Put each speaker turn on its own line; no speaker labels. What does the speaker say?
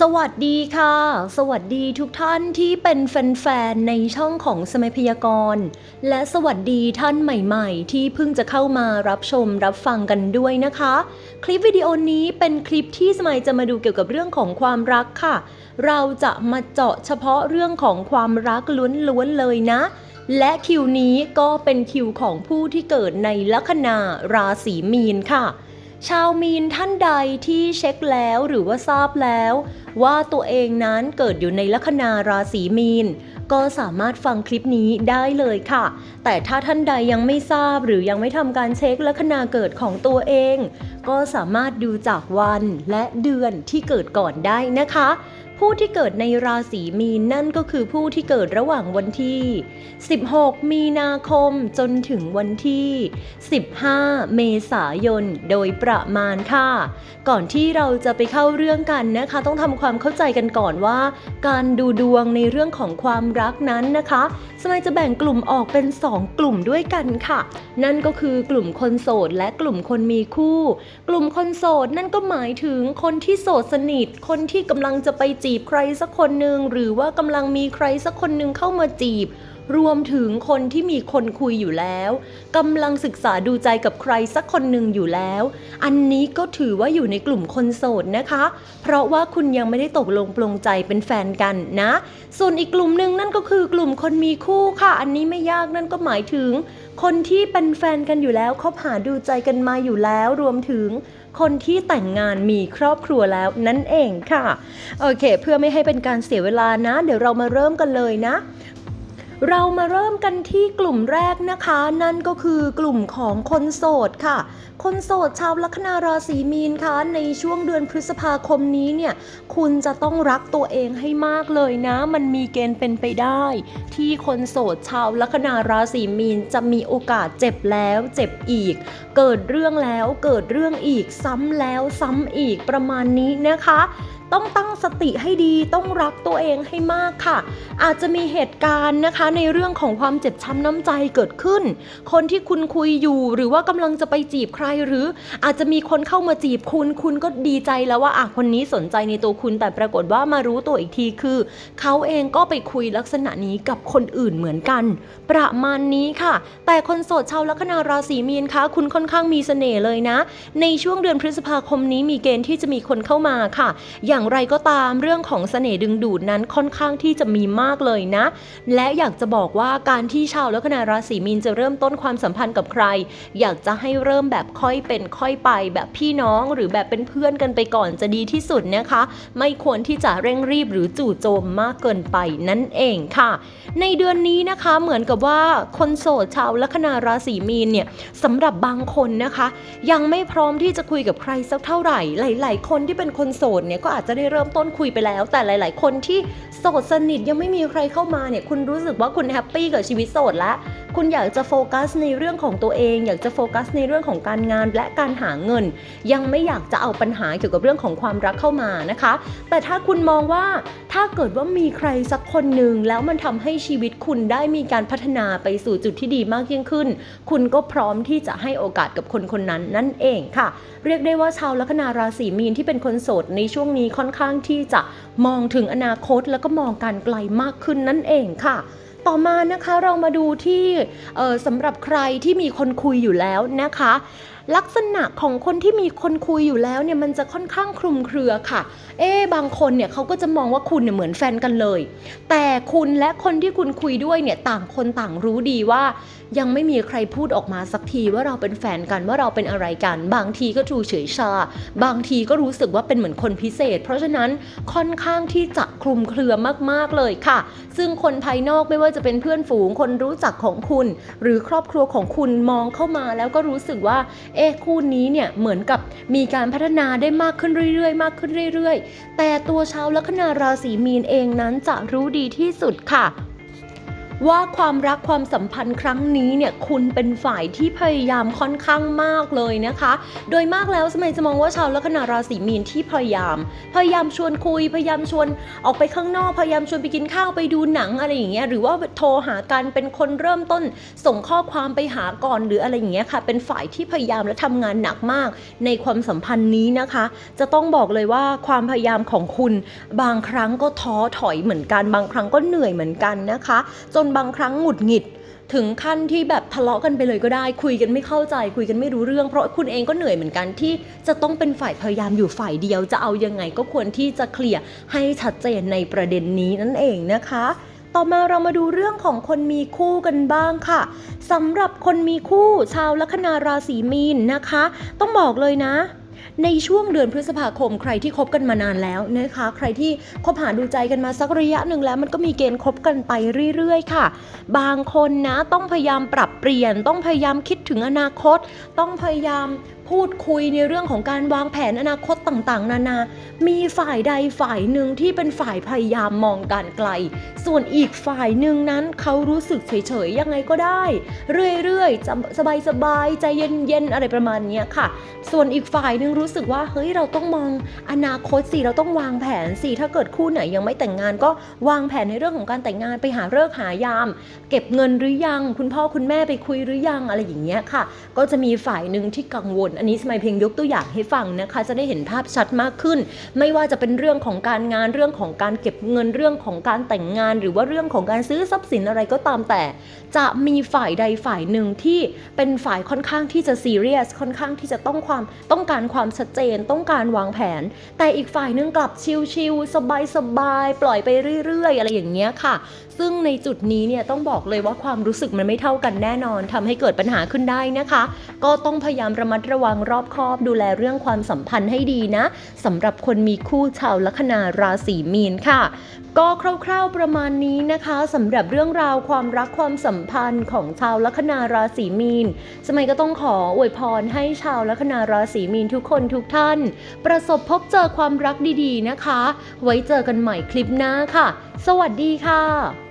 สวัสดีค่ะ สวัสดีทุกท่านที่เป็นแฟนๆในช่องของสมัยพยากรณ์ และสวัสดีท่านใหม่ๆ ที่เพิ่งจะเข้ามารับชมรับฟังกันด้วยนะคะ คลิปวิดีโอนี้เป็นคลิปที่สมัยจะมาดูเกี่ยวกับเรื่องของความรักค่ะ เราจะมาเจาะเฉพาะเรื่องของความรักล้วนๆเลยนะ และคิวนี้ก็เป็นคิวของผู้ที่เกิดในลัคนาราศีมีนค่ะ ชาวมีนท่านใดที่เช็คแล้วหรือว่าทราบแล้ว ว่าตัวเองนั้นเกิดอยู่ในลัคนาราศีมีน ก็สามารถฟังคลิปนี้ได้เลยค่ะ แต่ถ้าท่านใดยังไม่ทราบหรือยังไม่ทำการเช็คลัคนาเกิดของตัวเอง ก็สามารถดูจากวันและเดือนที่เกิดก่อนได้นะคะ ผู้ที่เกิดในราศีมีนนั่นก็คือผู้ที่เกิดระหว่างวันที่ 16 มีนาคมจนถึงวันที่ 15 เมษายนโดยประมาณค่ะ ก่อนที่เราจะไปเข้าเรื่องกันนะคะ ต้องทำความเข้าใจกันก่อนว่า การดูดวงในเรื่องของความรักนั้นนะคะสมัยจะแบ่งกลุ่มออกเป็น 2 กลุ่มด้วยกันค่ะ นั่นก็คือกลุ่มคนโสดและกลุ่มคนมีคู่ กลุ่มคนโสดนั่นก็หมายถึงคนที่โสดสนิทคนที่กำลังจะไปจีบใครสักคนหนึ่งหรือว่ากำลังมีใครสักคนหนึ่งเข้ามาจีบ รวมถึงคนที่มีคนคุยอยู่แล้วกำลังศึกษาดูใจกับใครสักคนหนึ่งอยู่แล้ว อันนี้ก็ถือว่าอยู่ในกลุ่มคนโสดนะคะ เพราะว่าคุณยังไม่ได้ตกลงปลงใจเป็นแฟนกันนะ ส่วนอีกกลุ่มหนึ่งนั่นก็คือกลุ่มคนมีคู่ค่ะ อันนี้ไม่ยากนั่นก็หมายถึง คนที่เป็นแฟนกันอยู่แล้วคบหาดูใจกันมาอยู่แล้วรวมถึง คนที่แต่งงานมีครอบครัวแล้วนั่นเองค่ะ โอเค เพื่อไม่ให้เป็นการเสียเวลานะ เดี๋ยวเรามาเริ่มกันเลยนะ เรามาเริ่มกันที่กลุ่มแรกนะคะ นั่นก็คือกลุ่มของคนโสดค่ะ คนโสดชาวลัคนาราศีมีนคะในช่วงเดือนพฤษภาคมนี้เนี่ยคุณจะต้องรักตัวเองให้มากเลยนะ มันมีเกณฑ์เป็นไปได้ ที่คนโสดชาวลัคนาราศีมีนจะมีโอกาสเจ็บแล้วเจ็บอีก เกิดเรื่องแล้วเกิดเรื่องอีกซ้ำแล้วซ้ำอีกประมาณนี้นะคะต้องตั้งสติให้ดีต้องรักตัวเองให้มากค่ะ อาจจะมีเหตุการณ์นะคะในเรื่องของความเจ็บช้ำน้ำใจเกิดขึ้น คนที่คุณคุยอยู่หรือว่ากำลังจะไปจีบใครหรือ อาจจะมีคนเข้ามาจีบคุณ คุณก็ดีใจแล้วว่าอะคนนี้สนใจในตัวคุณ แต่ปรากฏว่ามารู้ตัวอีกทีคือ เขาเองก็ไปคุยลักษณะนี้กับคนอื่นเหมือนกัน ประมาณนี้ค่ะ แต่คนโสดชาวลัคนาราศีมีนคะคุณค่อนข้างมีเสน่ห์เลยนะ ในช่วงเดือนพฤษภาคมนี้มีเกณฑ์ที่จะมีคนเข้ามาค่ะ อย่างไรก็ตามเรื่องของเสน่ห์ดึงดูดนั้นค่อนข้างที่จะมีมากเลยนะ และอยากจะบอกว่าการที่ชาวลัคนาราศีมีนจะเริ่มต้นความสัมพันธ์กับใคร อยากจะให้เริ่มแบบค่อยเป็นค่อยไป แบบพี่น้องหรือแบบเป็นเพื่อนกันไปก่อนจะดีที่สุดนะคะ ไม่ควรที่จะเร่งรีบหรือจู่โจมมากเกินไปนั่นเองค่ะ ในเดือนนี้นะคะเหมือนกับว่าคนโสดชาวลัคนาราศีมีนเนี่ยสำหรับบางคนนะคะ ยังไม่พร้อมที่จะคุยกับใครสักเท่าไหร่ หลาย ๆ คนที่เป็นคนโสดเนี่ยก็อาจจะได้เริ่มต้นคุยไปแล้ว แต่หลาย ๆ คนที่โสดสนิทยังไม่มีใครเข้ามาเนี่ยคุณรู้สึกว่าคุณแฮปปี้กับชีวิตโสดแล้ว คุณอยากจะโฟกัสในเรื่องของตัวเอง อยากจะโฟกัสในเรื่องของการงานและการหาเงิน ยังไม่อยากจะเอาปัญหาเกี่ยวกับเรื่องของความรักเข้ามานะคะ แต่ถ้าคุณมองว่าถ้าเกิดว่ามีใครสักคนหนึ่งแล้วมันทำให้ชีวิตคุณได้มีการพัฒนาไปสู่จุดที่ดีมากยิ่งขึ้น คุณก็พร้อมที่จะให้โอกาสกับคนคนนั้นนั่นเองค่ะ เรียกได้ว่าชาวลัคนาราศีมีนที่เป็นคนโสดในช่วงนี้ค่อนข้างที่จะมองถึงอนาคตแล้วก็มองการไกลมากขึ้นนั่นเองค่ะ ต่อมานะคะเรามาดูที่เออสำหรับใครที่มีคนคุยอยู่แล้วนะคะ ลักษณะของคนที่มีคนคุยอยู่แล้วเนี่ยมันจะค่อนข้างคลุมเครือค่ะ เอ๊บางคนเนี่ยเขาก็จะมองว่าคุณเนี่ยเหมือนแฟนกันเลย แต่คุณและคนที่คุณคุยด้วยเนี่ยต่างคนต่างรู้ดีว่า ยังไม่มีใครพูดออกมาสักทีว่าเราเป็นแฟนกันว่าเราเป็นอะไรกัน บางทีก็ดูเฉยชา บางทีก็รู้สึกว่าเป็นเหมือนคนพิเศษ เพราะฉะนั้นค่อนข้างที่จะคลุมเครือมากๆเลยค่ะ ซึ่งคนภายนอกไม่ว่าจะเป็นเพื่อนฝูงคนรู้จักของคุณ หรือครอบครัวของคุณมองเข้ามาแล้วก็รู้สึกว่าเอ๊ะคู่นี้เนี่ยเหมือนกับมีการพัฒนาได้มากขึ้นเรื่อยๆ มากขึ้นเรื่อย ๆ แต่ตัวชาวลัคนาราศีมีนเองนั้นจะรู้ดีที่สุดค่ะ ว่าความรักความสัมพันธ์ครั้งนี้เนี่ยคุณเป็นฝ่ายที่พยายามค่อนข้างมากเลยนะคะ โดยมากแล้วสมัยจะมองว่าชาวลัคนาราศีมีนที่พยายาม พยายามชวนคุย พยายามชวนออกไปข้างนอก พยายามชวนไปกินข้าวไปดูหนังอะไรอย่างเงี้ยหรือว่าโทรหากันเป็นคนเริ่มต้น ส่งข้อความไปหาก่อนหรืออะไรอย่างเงี้ยค่ะ เป็นฝ่ายที่พยายามและทำงานหนักมาก ในความสัมพันธ์นี้นะคะ จะต้องบอกเลยว่าความพยายามของคุณ บางครั้งก็ท้อถอยเหมือนกัน บางครั้งก็เหนื่อยเหมือนกันนะคะจนนบางครั้งหงุดหงิด ถึงขั้นที่แบบทะเลาะกันไปเลยก็ได้ คุยกันไม่เข้าใจ คุยกันไม่รู้เรื่อง เพราะคุณเองก็เหนื่อยเหมือนกันที่จะต้องเป็นฝ่ายพยายามอยู่ฝ่ายเดียว จะเอายังไงก็ควรที่จะเคลียร์ให้ชัดเจนในประเด็นนี้นั่นเองนะคะต่อมาเรามาดูเรื่องของคนมีคู่กันบ้างค่ะสำหรับคนมีคู่ชาวลัคนาราศีมีนนะคะ ต้องบอกเลยนะ ในช่วงเดือนพฤษภาคมใครที่คบกันมานานแล้วนะคะ ใครที่คบหาดูใจกันมาสักระยะหนึ่งแล้วมันก็มีเกณฑ์คบกันไปเรื่อยๆ ค่ะ บางคนนะต้องพยายามปรับเปลี่ยน ต้องพยายามคิดถึงอนาคต ต้องพยายามพูดคุยในเรื่องของการวางแผนอนาคตต่างๆ นานา มีฝ่ายใดฝ่ายหนึ่งที่เป็นฝ่ายพยายามมองการไกล ส่วนอีกฝ่ายหนึ่งนั้นเขารู้สึกเฉยๆ ยังไงก็ได้ เรื่อยๆ สบายๆ ใจเย็นๆ อะไรประมาณนี้ค่ะ ส่วนอีกฝ่ายหนึ่งรู้สึกว่าเฮ้ยเราต้องมองอนาคตสิเราต้องวางแผนสิถ้าเกิดคู่ไหนยังไม่แต่งงานก็วางแผนในเรื่องของการแต่งงานไปหาเลิกหายาม เก็บเงินหรือยัง คุณพ่อคุณแม่ไปคุยหรือยังอะไรอย่างเงี้ยค่ะ ก็จะมีฝ่ายหนึ่งที่กังวลอันนี้สมัยเพียงยกตัวอย่างให้ฟังนะคะ จะได้เห็นภาพชัดมากขึ้น ไม่ว่าจะเป็นเรื่องของการงานเรื่องของการเก็บเงินเรื่องของการแต่งงาน หรือว่าเรื่องของการซื้อทรัพย์สินอะไรก็ตามแต่ จะมีฝ่ายใดฝ่ายหนึ่งที่เป็นฝ่ายค่อนข้างที่จะซีเรียสค่อนข้างที่จะต้องความต้องการความชัดเจน ต้องการวางแผน แต่อีกฝ่ายหนึงกลับชิลๆสบายๆปล่อยไปเรื่อยๆ อะไรอย่างเงี้ยค่ะ ซึ่งในจุดนี้เนี่ยต้องบอกเลยว่าความรู้สึกมันไม่เท่ากันแน่นอนทำให้เกิดปัญหาขึ้นได้นะคะ ก็ต้องพยายามระมัดระวังวังรอบคอบดูแลเรื่องความสัมพันธ์ให้ดีนะสำหรับคนมีคู่ชาวลัคนาราศีมีนค่ะ ก็คร่าวๆประมาณนี้นะคะสำหรับเรื่องราวความรักความสัมพันธ์ของชาวลัคนาราศีมีน สมัยก็ต้องขออวยพรให้ชาวลัคนาราศีมีนทุกคนทุกท่าน ประสบพบเจอความรักดีๆนะคะ ไว้เจอกันใหม่คลิปหน้าค่ะ สวัสดีค่ะ